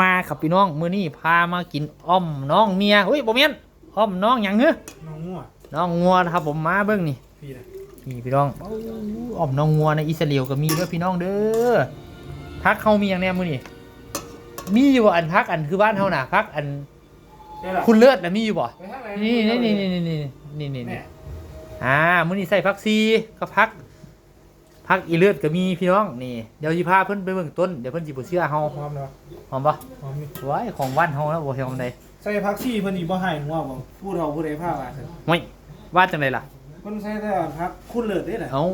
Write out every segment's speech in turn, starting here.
มาครับพี่น้องมื้อนี้พามากินอ้อมน้องเมียเฮ้ยบ่แม่นอ้อมน้องหยังเฮ้อน้องงัวน้องงัวนะครับผมมาเบิ่งนี่พี่นะนี่พี่น้องโอ้อ้อมน้องงัวในอิสราเอลก็มีเด้อพี่น้องเด้อพักเฮามีหยังแน่มื้อนี้มีอยู่บ่อันพักอันคือบ้านเฮาน่ะพักอันได้หรอคุณเลิศน่ะมีอยู่บ่ไปทางไหนี่นี่นี่นี่นี่นี่นี่นี่แม่นี่อ่ามื้อนี้ใส่พักซีก็พัก พักอีเลือดก็มีพี่น้องนี่เดี๋ยวสิพาเพิ่นไปเบิ่งต้นเดี๋ยวเพิ่นสิบ่เชื่อเฮาหอมเนาะหอมบ่หอมนี่ไว้ของบ้านเฮาแล้วบ่เฮ็ดจังไดใส่ผักชีเพิ่นอีบ่ให้หัวบ่พูดเฮาผู้ใดพาว่าซั่นไม่ว่าจังไดล่ะเพิ่นใส่แต่ผักคุณเลิศเด้น่ะเอ้า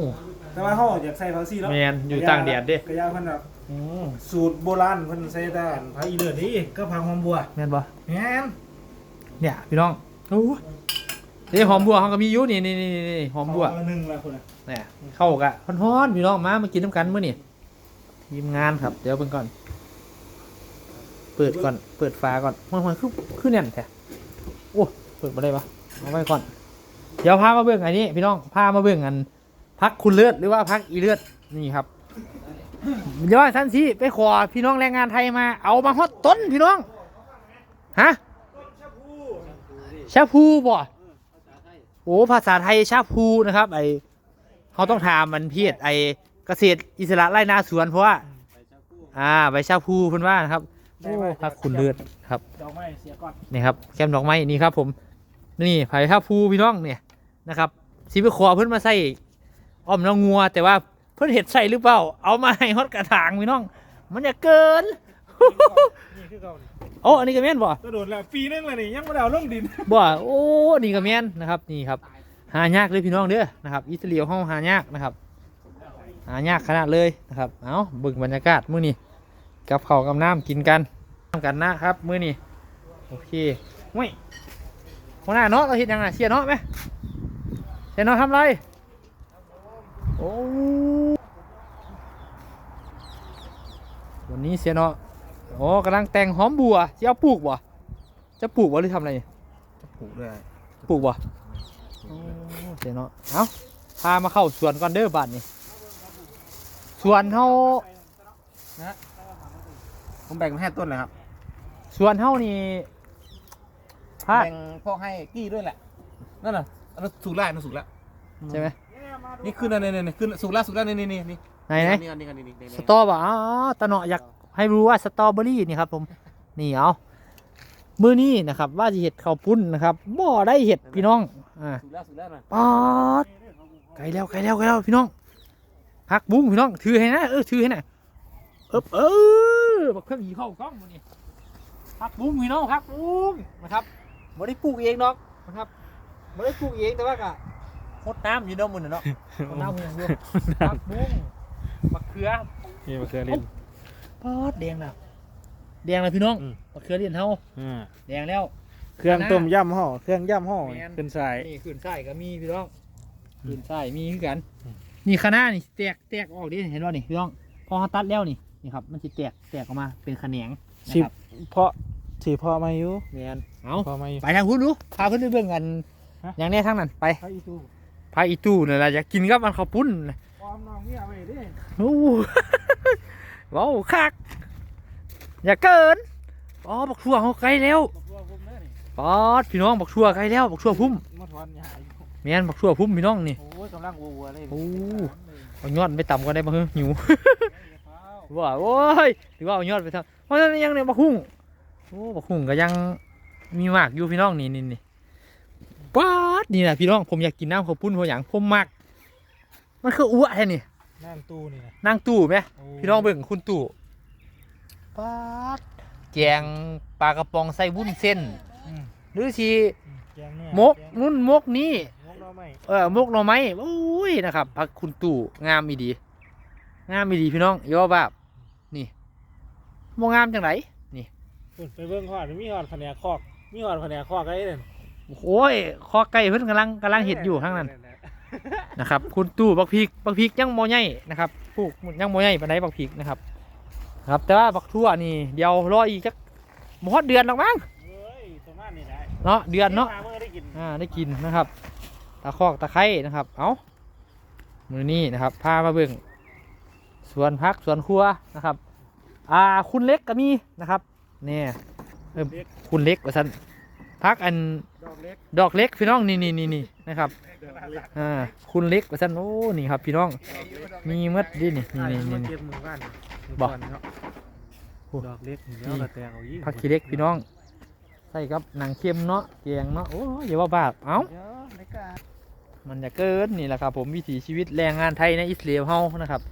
แต่ว่าเฮาอยากใส่ผักชีแล้วแม่นอยู่ต่างแดนเด้กระยาเพิ่นแบบอืมสูตรโบราณเพิ่นใส่แต่ผักอีเลิศนี่ก็ผักหอมบัวแม่นบ่แม่นเนี่ยพี่น้องโอ้ นี่หอมบัวเขาก็มีอยู่นี่นี่นี่นี่หอมบัวเาละหนึงละพุ่นน่ะเนี่ยเข้ากะฮ้อนๆพี่น้องมามากินน้ำกันมื้อนี่ทีมงานครับ เดี๋ยวเพิ่งก่อน เปิดก่อน เปิดฝาก่อนมันมันคือคือแน่นแท้โอ้เปิดมาได้ปะเอาไว้ก่อน เดี๋ยวพามาเบิ่งอันนี้ พี่น้องพามาเบิ่งอันพักคุณเลือดหรือว่าพักอีเลือดนี่ครับเดี๋ยวท่านสิไปขอพี่น้องแรงงานไทยมา เอามาฮอดต้นพี่น้องฮะชาพูบ่ โอ้ภาษาไทยชาพูนะครับ ไอเขาต้องถามมันเพียดไอเกษตรอิสระไร่นาสวนเพราะว่าอ่าใบชาพูเพิ่นว่านะครับโอ้พักคุณเลือดครับดอกไม้เสียก่อนนี่ครับแก้มดอกไม้นี่ครับ ผมนี่ไผ่ท่าภูพี่น้องเนี่ยนะครับสีไปขอเพิ่นมาใส่อ้อมน้องงัว แต่ว่าเพิ่นเห็ดใส่หรือเปล่า เอามาให้ฮอดกระถางพี่น้อง มันจะเกิน โอ้อันนี้ก็แม่นบ่ก็โดนแล้วปีนึงแล้วนี่ยังบ่ได้เอาลงดินบ่โอ้นี่ก็แม่นนะครับนี่ครับ หายากเลยพี่น้องเด้อนะครับอิสราเอลเฮาหายากนะครับ หายากขนาดเลยนะครับเอาเบิ่งบรรยากาศมื้อนี้กับข้าวกับน้ำกินกันทำกันนะครับมื้อนี้โอเคเว้ยหัวหน้าเนาะเราเฮ็ดยังไงเชียร์เนาะไหมเชียร์เนาะทำไรโอ้วันนี้เสียเนาะ โอ้กำลังแต่งหอมบัวสิเอาปลูกบ่จะปลูกบ่หรือทำอะไรปลูกด้วยปลูกบ่โอ้เสียเนาะเอาพามาเข้าสวนก่อนเด้อบ้านนี้สวนเฮาผมแบ่งมาให้ต้นเลยครับสวนเฮานี่พาดแบ่งพอกให้กี้ด้วยแหละนั่นน่ะอันนั้นสุกแล้วอันนั้นสุกแล้วใช่ไหมนี่ขึ้นอะไรเนี่ยเนี่ยขึ้นสุกแล้วสุกแล้วนี่นี่นี่นี่ไหนไหนนี่นี่นี่นี่นี่สตอบ่อ๋อตะเนาะอยาก ให้รู้ว่าสตรอเบอรี่นี่ครับผมนี่เอามื้อนี้นะครับ ว่าจะเห็ดข้าวปุ้นนะครับบ่ได้เห็ดพี่น้องอ่าสุกแล้วสุกแล้วนะปอดไกลแล้วไกลแล้วไกลแล้วพี่น้องพักบุ้งพี่น้องถือให้นะเออถือให้นะเอบเออบักเครื่องหีเข้ากล้องมื้อนี้พักบุ้งพี่น้องพักบุ้งนะครับบ่ได้ปลูกเองดอกนะครับบ่ได้ปลูกเองแต่ว่าก็รดน้ำอยู่เนาะมื้อน่ะเนาะรดน้ำอย่างเดียวพักบุ้งมะเขือนี่มะเขือเล่น ปอดแดงแล้วแดงแล้วพี่น้องอืม มะเขือเลียนเฮาอ่าแดงแล้ว เครื่องต้มยำห่อเครื่องยำห่อแม่น ขึ้นสาย นี่ขืนไส้ก็มีพี่น้องขืนไส้มีคือกันอืม นี่คณะนี่แตกแตกออกดิเห็นป่ะนี่พี่น้องพอเขาตัดแล้วนี่นี่ครับมันจะแตกแตกออกมาเป็นขะแหนงนะสิบครับเพราะสีพอมาอยู่แมนเอาพอมาอยู่ ไปทางพุ้นดูพาเพื่อนไปเบิ่งกัน ฮะ อย่างนี้ทางนั้นไปพระอีตูพาอีตู้นี่นแหละอยากกินกับมันข้าวปุ้นน่ะความน้องเนี่ยไปดิ โอ้โห ว้าวคัก อย่าเกินอ๋อบักชั่วเขาไกลแล้วบอกว่าผมเนี่ยปอดพี่น้องบักชั่วไกลแล้วบักชั่วพุ่มมาทอนยาอยู่แมนบักชั่วพุ่มพี่น้องนี่โอ้ยกำลังวัวเลยโอ้เอายอดไปต่ำกว่าได้บ้างหิวว่าโอ้ยหรือว่าเอายอดไปทำเพราะฉะนั้นยังเนี่ยบักหุ่งโอ้บักหุ่งก็ยังมีมากอยู่พี่น้องนี่นี่นี่ป๊าดนี่นะพี่น้องผมอยากกินน้ำข้าวปุ้นเพราะอย่างผมมัก มันคืออ้วแค่นี่ นั่งตู้นี่นะนั่งตู้ไหมโพี่น้องเบิ่งคุณตู้ป๊าดแกงปลากระป๋องใส่วุ้นเส้นอืมหรือสีแกงเนี่ยมกแงนุ่นมกนี่มกเราไม่เออมกหน่อไม้โอ้ยนะครับพักคุณตู่งามอีดี งามอีดีพี่น้องอย่าว่าแบบนี่โมงามจังไรพุ่นไปเบิ่งหอดมีหอดคะแนนคอกมีหอดคะแนนคอกไอ้เด่นโอ้ยคอไก่เพิ่นกำลังกำลังเห็ดอยู่ข้างนั้น นะครับ คุณตู่บักพริกบักพริกยังโมใหญ่นะครับปลูกยังโมใหญ่ปานใดบักพริกนะครับ ครับ แต่ว่าบักทั่วนี่เดี๋ยวรออีกจักหมดเดือนหรอกมั้งเฮ้ยประมาณนี้ได้เนาะเดือนเนาะเมื่อได้กินอ่าได้กินนะครับตะคอกตะไคร้นะครับ เอามือนี้นะครับพามาเบิ่งสวนพักสวนครัวนะครับ อ่าคุณเล็กก็มีนะครับเนี่ยเออคุณเล็กว่าซั่นพักอันด อกเล็กดอกเล็กพี่น้องนี่นี่นี่นี่นะครับดอกเล็กอ่าคุณเล็กว่าซั่นโอ้นี่ครับ พี่น้อง มีหมดดินี่นี่นี่นี่นี่เก็บมือบ้านบอกเนาะโอ้ดอกเล็กนี่แล้วก็แตงเอายิ่งผักขี้เล็กพี่น้องใส่กับหนังเค็มเนาะแกงเนาะโอ้ยอย่าว่าบาปเอ้าเดี๋ยวไม่กล้ามันจะเกินนี่แหละครับ ผมวิถีชีวิตแรงงานไทยในอิสราเอลเฮานะครับ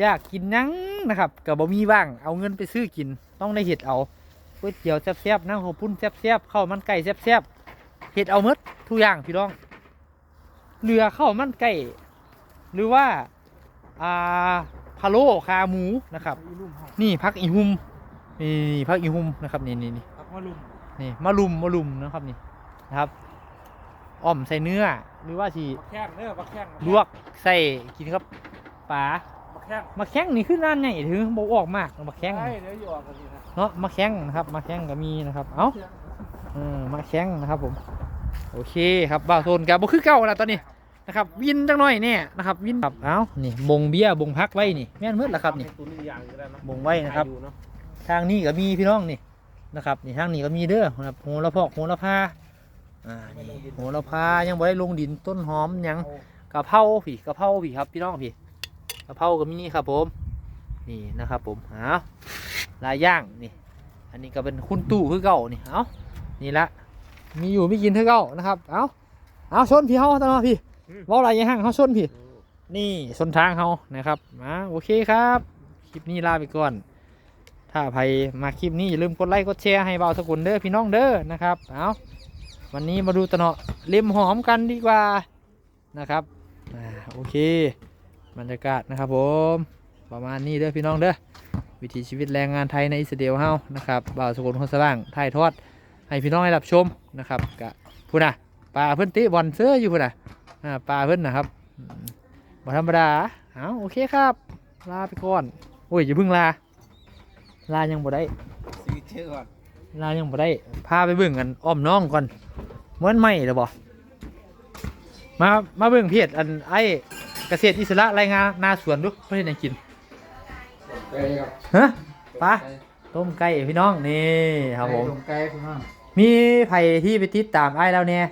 อยากกินหยังนะครับกับบ่มีบ้างเอาเงินไปซื้อกินต้องได้เห็ดเอาก๋วยเตี๋ยวแซ่บๆน้ำข้าวปุ้นแซ่บๆข้าวมันไก่แซ่บๆ เห็ดเอาหมดทุกอย่างพี่น้อง เรือข้าวมันไก่หรือว่าอ่าพะโล้ขาหมูนะครับอีลุ่มห้องนี่พักอีหุมนี่นี่พักอีหุมนะครับนี่นี่นี่พักมาลุ่มนี่มะลุมมะลุมนะครับนี่นะครับอ่อมใส่เนื้อหรือว่าที่บักแข้งเด้อบักแข้งลวกใส่กินกับปลาบักแข้งมาแข้งนี่คือร้านใหญ่ถึงบอกออกมากมาแข้งใช่เดี๋ยวอยู่ออกกันดีนะเนาะมาแข้งนะครับมาแข้งก็มีนะครับเอ้าเออมาแข้งนะครับผม โอเคครับบ่าวโซนกับบ่คือเก่าแล้วตอนนี้นะครับวินจังหน่อยเนี่ยนะครับวินครับเอ้านี่บงเบียร์บงพักไว้นี่แม่นมืดแล้วครับนี่ตุนอย่างอยู่ได้เนาะบงไว้นะครับอยู่เนาะทางนี้ก็มีพี่น้องนี่นะครับนี่ทางนี้ก็มีเด้อนะครับโหระพอกโหระพาอ่านี่โหระพายังบ่ได้ลงดินต้นหอมหยังเอากะเพราพี่กะเพราพี่ครับพี่น้องพี่กะเพราก็มีครับผมนี่นะครับผมเอาลายย่างนี่ อันนี้ก็เป็นคุณตู่คือเก่านี่เอานี่ละ มีอยู่ไม่กินคือเก่านะครับ เอาเอาชนพี่เฮาตลอดพี่เว้าอะไรยังห่างเฮาชนพี่ นี่ชนทางเฮานะครับมาโอเคครับ คลิปนี้ลาไปก่อน ถ้าใครมาคลิปนี้อย่าลืมกดไลค์กดแชร์ให้เบาสกุลเด้อพี่น้องเด้อนะครับ เอาวันนี้มาดูตะเนาะเล็มหอมกันดีกว่านะครับอ่าโอเค บรรยากาศนะครับผม ประมาณนี้เด้อพี่น้องเด้อวิถีชีวิตแรงงานไทยในอิสราเอลเฮานะครับบ่าวสกุลคนสว่างถ่ายทอด ให้พี่น้องได้รับชมนะครับกะพูดนะปลาเพิ่นติบอลเสื้ออยู่พูดนะอ่าปลาเพิ่นนะครับอืมบ่ธรรมดาเอาโอเคครับ ลาไปก่อนโอ้ยอย่าเพิ่งลา ลายังบ่ได้ซื้อเชื่อก่อนลายังบ่ได้พาไปเบิ่งกันอ้อมน้องก่อนเหมือนไม่หรือบ่มามาเบิ่งเพจอันไอ้เกษตรอิสระรายงานนาสวนดูเพื่อนให้กินไก่ครับฮะปลาต้มไก่พี่น้องนี่ครับผมไก่คุณน้อง มีไผที่ไปติดตามไอ้แล้วเนี่ย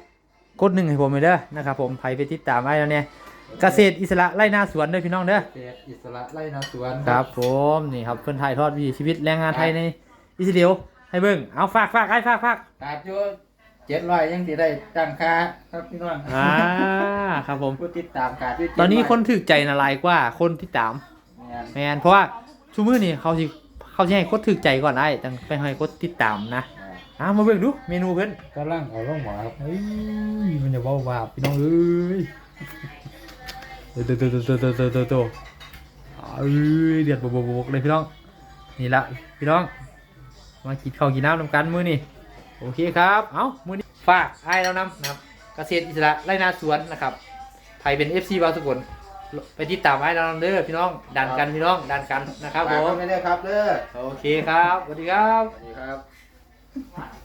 กดหนึ่งให้ผมเลยเด้อนะครับผมไผไปติดตามไอ้แล้วเนี่ยเกษตรอิสระไร่นาสวนเด้อพี่น้องเด้อเศษอิสระไล่นาสวนครับผมนี่ครับเพิ่นถ่ายทอดวิถีชีวิตแรงงานไทยในอิสราเอลให้เบิ่งเอาฝากฝากไอ้ฝากฝากขาดอยู่เจ็ดร้อยยังสิได้ตั้งค่าครับพี่น้องอ่าครับผมผู้ติดตามขาดอยู่ตอนนี้คนถึกใจนะหลายกว่าคนที่ตามแม่นแมนเพราะว่าชูมือนี่เขาสิเขาสิให้คนถึกใจก่อนได้จังไปให้คนติดตามนะ อ้ามาเบิ่งดูเมนูเพิ่นกำลังเอาล่องหมาครับเฮ้ยมันจะเบาบาปพี่น้องเอ้ยโตโตโตโตโตโตโตเอ้เดือดบวเลยพี่น้องนี่ละพี่น้อง มากินข้าวกินน้ำนำกันมื้อนี่โอเคครับ เอ้ามื้อนี้ฝากไอ้เรานำนะครับเกษตรอิสระไรนาสวนนะครับไทยเป็น FC บางสุกุลไปติดตามไอ้เรานำเด้อพี่น้องดันกันพี่น้องดันกันนะครับผมไม่ได้ครับเด้อโอเคครับสวัสดีครับสวัสดีครับ Lots